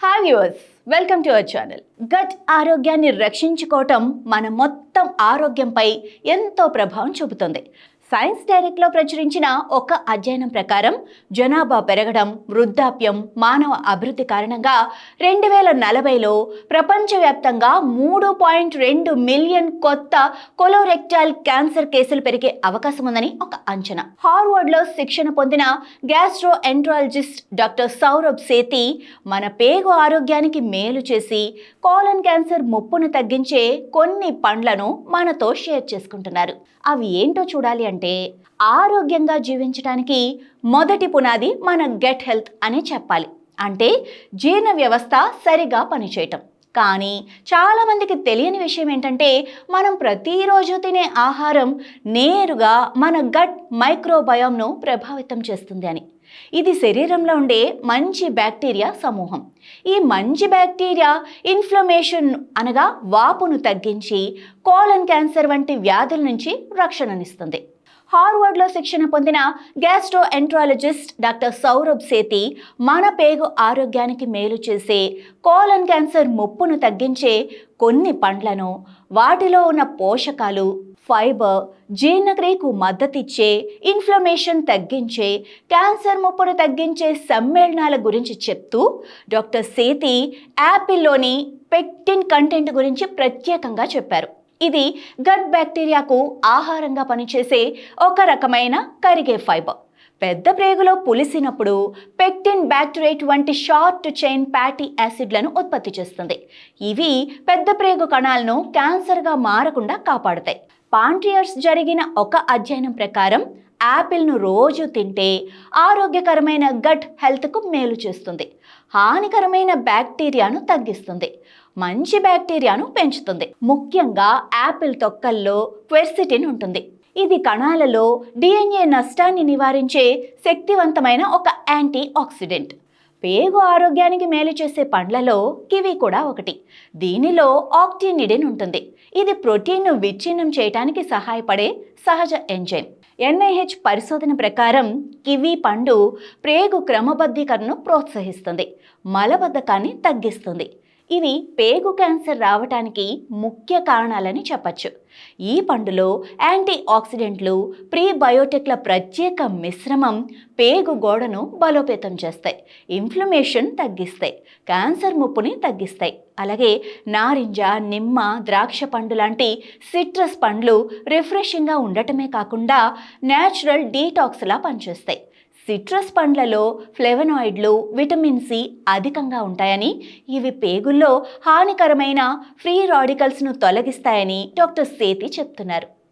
Hi viewers welcome to our channel gut ఆరోగ్యాన్ని రక్షించుకోవటం మన మొత్తం ఆరోగ్యంపై ఎంతో ప్రభావం చూపుతుంది. సైన్స్ డైరెక్ట్లో ప్రచురించిన ఒక అధ్యయనం ప్రకారం జనాభా పెరగడం వృద్ధాప్యం మానవ అభివృద్ధి కారణంగా రెండు వేల నలభైలో ప్రపంచవ్యాప్తంగా మూడు పాయింట్ రెండు మిలియన్ కొత్త కొలోరెక్టైల్ క్యాన్సర్ కేసులు పెరిగే అవకాశం ఉందని ఒక అంచనా. హార్వర్డ్లో శిక్షణ పొందిన గ్యాస్ట్రో ఎంట్రాలజిస్ట్ డాక్టర్ సౌరభ్ సేతి మన పేగు ఆరోగ్యానికి మేలు చేసి కోలన్ క్యాన్సర్ ముప్పును తగ్గించే కొన్ని పండ్లను మనతో షేర్ చేసుకుంటున్నారు. అవి ఏంటో చూడాలి అంటే ఆరోగ్యంగా జీవించడానికి మొదటి పునాది మన గెట్ హెల్త్ అని చెప్పాలి. అంటే జీర్ణ వ్యవస్థ సరిగా పనిచేయటం. కానీ చాలామందికి తెలియని విషయం ఏంటంటే మనం ప్రతిరోజు తినే ఆహారం నేరుగా మన గట్ మైక్రోబయోమ్ను ప్రభావితం చేస్తుంది అని. ఇది శరీరంలో ఉండే మంచి బ్యాక్టీరియా సమూహం. ఈ మంచి బ్యాక్టీరియా ఇన్ఫ్లమేషన్ అనగా వాపును తగ్గించి కోలన్ క్యాన్సర్ వంటి వ్యాధుల నుంచి రక్షణనిస్తుంది. హార్వర్డ్లో శిక్షణ పొందిన గ్యాస్ట్రో ఎంట్రాలజిస్ట్ డాక్టర్ సౌరభ్ సేతి మన పేగు ఆరోగ్యానికి మేలు చేసే కోలన్ క్యాన్సర్ ముప్పును తగ్గించే కొన్ని పండ్లను వాటిలో ఉన్న పోషకాలు ఫైబర్ జీర్ణక్రియకు మద్దతిచ్చే ఇన్ఫ్లమేషన్ తగ్గించే క్యాన్సర్ ముప్పును తగ్గించే సమ్మేళనాల గురించి చెప్తూ డాక్టర్ సేతి యాపిల్లోని పెక్టిన్ కంటెంట్ గురించి ప్రత్యేకంగా చెప్పారు. ఇది గట్ బ్యాక్టీరియాకు ఆహారంగా పనిచేసే ఒక రకమైన కరిగే ఫైబర్. పెద్ద ప్రేగులో పులిసినప్పుడు పెక్టిన్ బ్యాక్టరేట్ వంటి షార్ట్ చైన్ ప్యాటీ యాసిడ్లను ఉత్పత్తి చేస్తుంది. ఇవి పెద్ద ప్రేగు కణాలను క్యాన్సర్గా మారకుండా కాపాడుతాయి. పాంట్రియర్స్ జరిగిన ఒక అధ్యయనం ప్రకారం యాపిల్ను రోజు తింటే ఆరోగ్యకరమైన గట్ హెల్త్కు మేలు చేస్తుంది. హానికరమైన బ్యాక్టీరియాను తగ్గిస్తుంది. మంచి బ్యాక్టీరియాను పెంచుతుంది. ముఖ్యంగా యాపిల్ తొక్కల్లో క్వెర్సిటిన్ ఉంటుంది. ఇది కణాలలో డిఎన్ఏ నష్టాన్ని నివారించే శక్తివంతమైన ఒక యాంటీ ఆక్సిడెంట్ పేగు ఆరోగ్యానికి మేలు చేసే పండ్లలో కివి కూడా ఒకటి. దీనిలో ఆక్టినిడిన్ ఉంటుంది. ఇది ప్రోటీన్ను విచ్ఛిన్నం చేయడానికి సహాయపడే సహజ ఎంజైమ్. ఎన్ఐహెచ్ పరిశోధన ప్రకారం కివి పండు ప్రేగు క్రమబద్ధీకరణను ప్రోత్సహిస్తుంది. మలబద్ధకాన్ని తగ్గిస్తుంది. ఇవి పేగు క్యాన్సర్ రావటానికి ముఖ్య కారణాలని చెప్పచ్చు. ఈ పండులో యాంటీ ఆక్సిడెంట్లు ప్రీబయోటిక్ల ప్రత్యేక మిశ్రమం పేగు గోడను బలోపేతం చేస్తాయి. ఇన్ఫ్లమేషన్ తగ్గిస్తాయి. క్యాన్సర్ ముప్పుని తగ్గిస్తాయి. అలాగే నారింజ నిమ్మ ద్రాక్ష పండు లాంటి సిట్రస్ పండ్లు రిఫ్రెషింగ్గా ఉండటమే కాకుండా న్యాచురల్ డీటాక్స్లా పనిచేస్తాయి. సిట్రస్ పండ్లలో ఫ్లెవనాయిడ్లు విటమిన్ సి అధికంగా ఉంటాయని ఇవి పేగుల్లో హానికరమైన ఫ్రీ రాడికల్స్ను తొలగిస్తాయని డాక్టర్ సేతి చెప్తున్నారు.